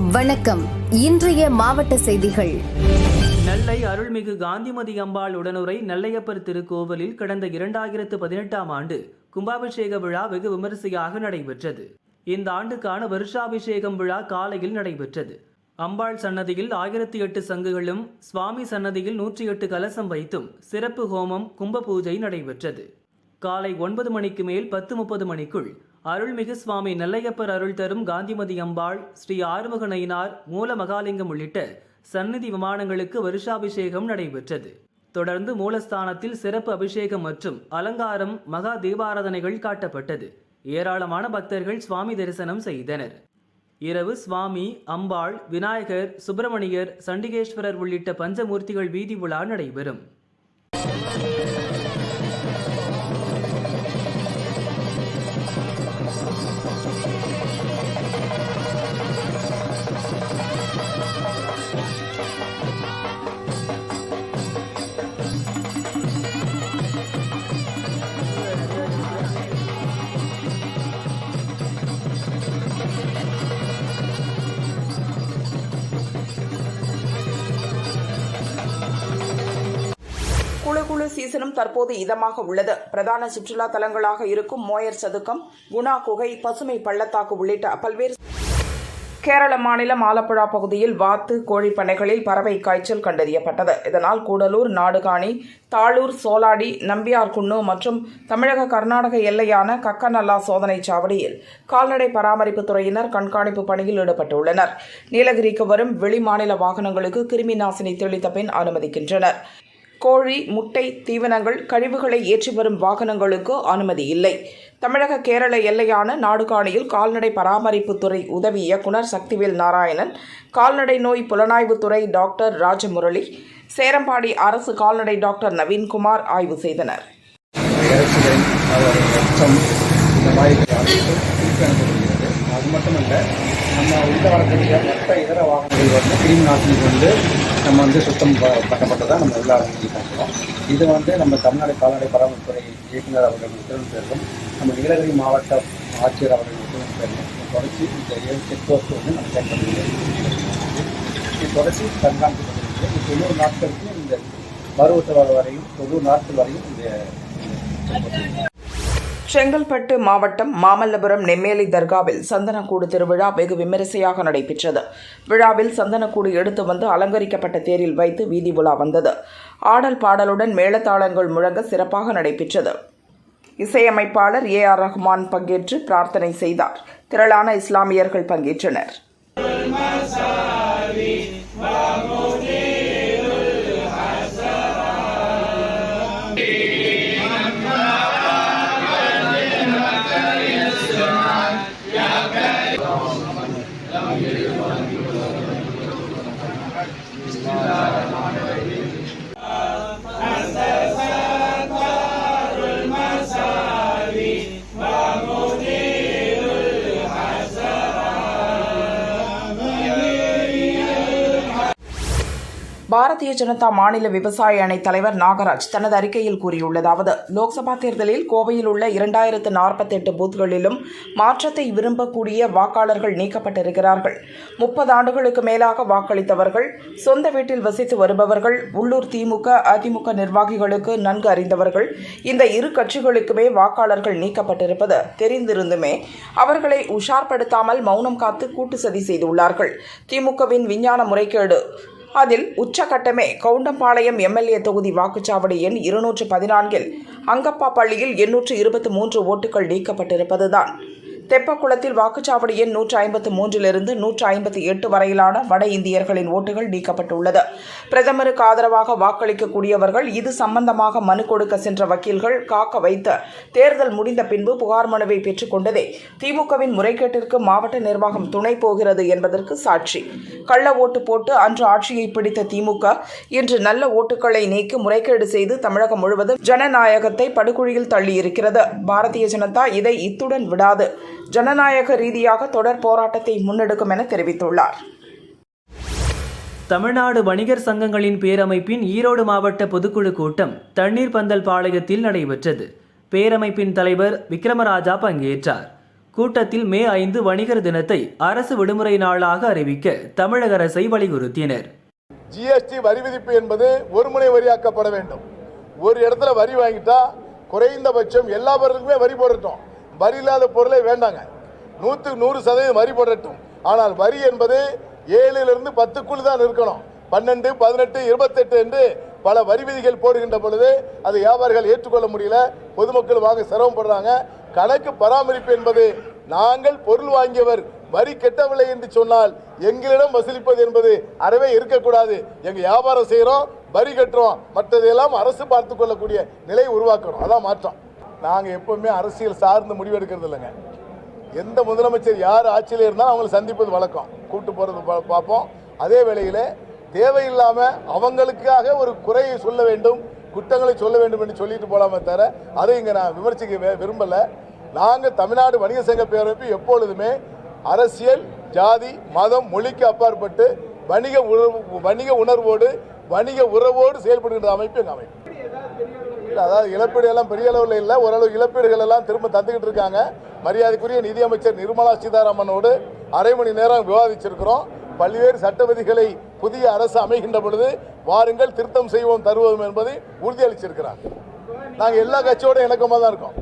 வணக்கம். இன்றைய மாவட்ட செய்திகள். நெல்லை அருள்மிகு காந்திமதி அம்பாள் உடனுரை நெல்லையப்பர் திருக்கோவிலில் கடந்த இரண்டாயிரத்து பதினெட்டாம் ஆண்டு கும்பாபிஷேக விழா வெகு விமரிசையாக நடைபெற்றது. இந்த ஆண்டுக்கான வருஷாபிஷேகம் விழா காலையில் நடைபெற்றது. அம்பாள் சன்னதியில் ஆயிரத்தி எட்டு சங்குகளும் சுவாமி சன்னதியில் நூற்றி எட்டு கலசம் வைத்தும் சிறப்பு ஹோமம் கும்ப பூஜை நடைபெற்றது. காலை ஒன்பது மணிக்கு மேல் பத்து முப்பது மணிக்குள் அருள்மிகு சுவாமி நெல்லையப்பர் அருள் தரும் காந்திமதி அம்பாள் ஸ்ரீ ஆறுமுகநயினார் மூல மகாலிங்கம் உள்ளிட்ட சந்நிதி விமானங்களுக்கு வருஷாபிஷேகம் நடைபெற்றது. தொடர்ந்து மூலஸ்தானத்தில் சிறப்பு அபிஷேகம் மற்றும் அலங்காரம் மகா தீபாராதனைகள் காட்டப்பட்டது. ஏராளமான பக்தர்கள் சுவாமி தரிசனம் செய்தனர். இரவு சுவாமி அம்பாள் விநாயகர் சுப்பிரமணியர் சண்டிகேஸ்வரர் உள்ளிட்ட பஞ்சமூர்த்திகள் வீதி உலா நடைபெறும். சீசனும் தற்போது இதமாக உள்ளது. பிரதான சுற்றுலா தலங்களாக இருக்கும் மோயர் சதுக்கம் குணா குகை பசுமை பள்ளத்தாக்கு உள்ளிட்ட பல்வேறு கேரள மாநிலம் ஆலப்புழா பகுதியில் வாத்து கோழி பண்ணைகளில் பறவை காய்ச்சல் கண்டறியப்பட்டது. இதனால் கூடலூர் நாடுகாணி தாளூர் சோலாடி நம்பியார்குன்னு மற்றும் தமிழக கர்நாடக எல்லையான கக்கநல்லா சோதனை சாவடியில் கால்நடை பராமரிப்பு துறையினர் கண்காணிப்பு பணியில் ஈடுபட்டுள்ளனர். நீலகிரிக்கு வரும் வெளிமாநில வாகனங்களுக்கு கிருமி நாசினி தெளித்த பின் அனுமதிக்கின்றனர். கோழி முட்டை தீவனங்கள் கழிவுகளை ஏற்றி வரும் வாகனங்களுக்கு அனுமதி இல்லை. தமிழக கேரள எல்லையான நாடுகாணியில் கால்நடை பராமரிப்புத்துறை உதவி இயக்குனர் சக்திவேல் நாராயணன் கால்நடை நோய் புலனாய்வுத்துறை டாக்டர் ராஜமுரளி சேரம்பாடி அரசு கால்நடை டாக்டர் நவீன்குமார் ஆய்வு செய்தனர். அது மட்டும் இல்லை நம்ம உள்ள வரக்கூடிய மற்ற இதர வாகனங்கள் வந்து கிருமி நாசினி வந்து நம்ம வந்து சுத்தம் பண்ணப்பட்டதாக நம்ம உள்ள அனுமதி இது வந்து நம்ம தமிழ்நாடு கால்நடை பராமரிப்புத்துறை இயக்குநர் அவர்கள் உத்தரவு பேரும் நம்ம நீலகிரி மாவட்ட ஆட்சியர் அவர்கள் உத்தரவு பேரும் தொடர்ச்சி இந்த ஏழு செக் போஸ்ட் வந்து நம்ம செயல்படுகிறது இது தொடர்ச்சி கண்காணிக்கப்படுகிறது இது தொண்ணூறு நாட்களுக்கு இந்த பருவத்து வரையும் தொண்ணூறு நாட்கள் வரையும் இந்த செங்கல்பட்டு மாவட்டம் மாமல்லபுரம் நெம்மேலி தர்காவில் சந்தனக்கூடு திருவிழா வெகு விமரிசையாக நடைபெற்றது. விழாவில் சந்தனக்கூடு எடுத்து வந்து அலங்கரிக்கப்பட்ட தேரில் வைத்து வீதி உலா வந்தது. ஆடல் பாடலுடன் மேளதாளங்கள் முழங்க சிறப்பாக நடைபெற்றது. இசையமைப்பாளர் ஏ ஆர் ரஹ்மான் பங்கேற்று பிரார்த்தனை செய்தார். திரளான இஸ்லாமியர்கள் பங்கேற்றனர். Bismillah. பாரதிய ஜனதா மாநில விவசாய அணை தலைவர் நாகராஜ் தனது அறிக்கையில் கூறியுள்ளதாவது லோக்சபா தேர்தலில் கோவையில் உள்ள இரண்டாயிரத்து நாற்பத்தெட்டு பூத்களிலும் மாற்றத்தை விரும்பக்கூடிய வாக்காளர்கள் நீக்கப்பட்டிருக்கிறார்கள். முப்பது ஆண்டுகளுக்கு மேலாக வாக்களித்தவர்கள் சொந்த வீட்டில் வசித்து வருபவர்கள் உள்ளூர் திமுக அதிமுக நிர்வாகிகளுக்கு நன்கு அறிந்தவர்கள் இந்த இரு கட்சிகளுக்குமே வாக்காளர்கள் நீக்கப்பட்டிருப்பது தெரிந்திருந்துமே அவர்களை உஷார்படுத்தாமல் மௌனம் காத்து கூட்டு சதி செய்துள்ளார்கள். திமுகவின் விஞ்ஞான முறைகேடு அதில் உச்சகட்டமே கவுண்டம்பாளையம் எம்எல்ஏ தொகுதி வாக்குச்சாவடி எண் இருநூற்று பதினான்கில் அங்கப்பா பள்ளியில் எண்ணூற்று இருபத்தி மூன்று ஓட்டுகள் நீக்கப்பட்டிருப்பதுதான். தெப்பக்குளத்தில் வாக்குச்சாவடி எண் நூற்று ஐம்பத்து மூன்றிலிருந்து நூற்று ஐம்பத்தி எட்டு வரையிலான வட இந்தியர்களின் ஓட்டுகள் நீக்கப்பட்டுள்ளது. பிரதமருக்கு ஆதரவாக வாக்களிக்கக்கூடியவர்கள் இது சம்பந்தமாக மனு கொடுக்க சென்ற வக்கீல்கள் காக்க வைத்த தேர்தல் முடிந்த பின்பு புகார் மனுவை பெற்றுக்கொண்டதே திமுகவின் முறைகேட்டிற்கு மாவட்ட நிர்வாகம் துணை போகிறது என்பதற்கு சாட்சி. கள்ள ஓட்டு போட்டு அன்று ஆட்சியை பிடித்த திமுக இன்று நல்ல ஓட்டுகளை நீக்கி முறைகேடு செய்து தமிழகம் முழுவதும் ஜனநாயகத்தை படுகுழியில் தள்ளியிருக்கிறது. பாரதிய ஜனதா இதை இத்துடன் விடாது. ஜனநாயக ரீதியாக தொடர் போராட்டத்தை முன்னெடுக்கும் என தெரிவித்துள்ளார். தமிழ்நாடு வணிகர் சங்கங்களின் பேரமைப்பின் ஈரோடு மாவட்ட பொதுக்குழு கூட்டம் தண்ணீர் பந்தல் பாளையத்தில் நடைபெற்றது. பேரமைப்பின் தலைவர் விக்ரமராஜா பங்கேற்றார். கூட்டத்தில் மே ஐந்து வணிகர் தினத்தை அரசு விடுமுறை நாளாக அறிவிக்க தமிழக அரசை வலியுறுத்தினர். ஜிஎஸ்டி வரி விதிப்பு என்பது ஒருமுனை வரியாக்கப்பட வேண்டும். ஒரு இடத்துல வரி வாங்கிட்டா குறைந்தபட்சம் எல்லா பொருளுக்குமே வரி போடட்டும். வரி இல்லாத பொருளே வேண்டாங்க. நூற்றுக்கு நூறு சதவீதம் வரி போடட்டும். ஆனால் வரி என்பது ஏழிலிருந்து பத்துக்குள் தான் இருக்கணும். பன்னெண்டு பதினெட்டு இருபத்தெட்டு என்று பல வரி விதிகள் போடுகின்ற பொழுது அது வியாபாரிகள் ஏற்றுக்கொள்ள முடியல. பொதுமக்கள் வாங்க சிரமப்படுறாங்க கணக்கு பராமரிப்பு என்பது நாங்கள் பொருள் வாங்கியவர் வரி கெட்டவில்லை என்று சொன்னால் எங்களிடம் வசூலிப்பது என்பது அறவே இருக்கக்கூடாது. எங்கள் வியாபாரம் செய்கிறோம் வரி கட்டுறோம். மற்றதையெல்லாம் அரசு பார்த்து கொள்ளக்கூடிய நிலை உருவாக்கணும். அதான் மாற்றம். நாங்கள் எப்பவுமே அரசியல் சார்ந்து முடிவெடுக்கிறது இல்லைங்க. எந்த முதலமைச்சர் யார் ஆட்சியில் இருந்தாலும் அவங்களை சந்திப்பது வழக்கம். கூப்பிட்டு போகிறது பா- பார்ப்போம். அதே வேளையில் தேவையில்லாமல் அவங்களுக்காக ஒரு குறையை சொல்ல வேண்டும் குற்றங்களை சொல்ல வேண்டும் என்று சொல்லிட்டு போகலாமே தவிர அதை இங்கே நான் விமர்சிக்க விரும்பலை விரும்பல. நாங்கள் தமிழ்நாடு வணிக சங்க பேரமைப்பு எப்பொழுதுமே அரசியல் ஜாதி மதம் மொழிக்கு அப்பாற்பட்டு வணிக உணர்வு வணிக உணர்வோடு வணிக உறவோடு செயல்படுகின்ற அமைப்பு எங்கள் அமைப்பு. இல்லை அதாவது இழப்பீடு எல்லாம் பெரிய அளவில் இல்லை. ஓரளவு இழப்பீடுகள் எல்லாம் திரும்ப தந்துக்கிட்டு இருக்காங்க. மரியாதைக்குரிய நிதியமைச்சர் நிர்மலா சீதாராமனோடு அரை மணி நேரம் விவாதிச்சிருக்கிறோம். பல்வேறு சட்டவிதிகளை புதிய அரசு அமைகின்ற பொழுது வாருங்கள் திருத்தம் செய்வோம் தருவோம் என்பதை உறுதியளிச்சிருக்கிறார். நாங்கள் எல்லா கட்சியோட இணக்கமாக தான் இருக்கோம்.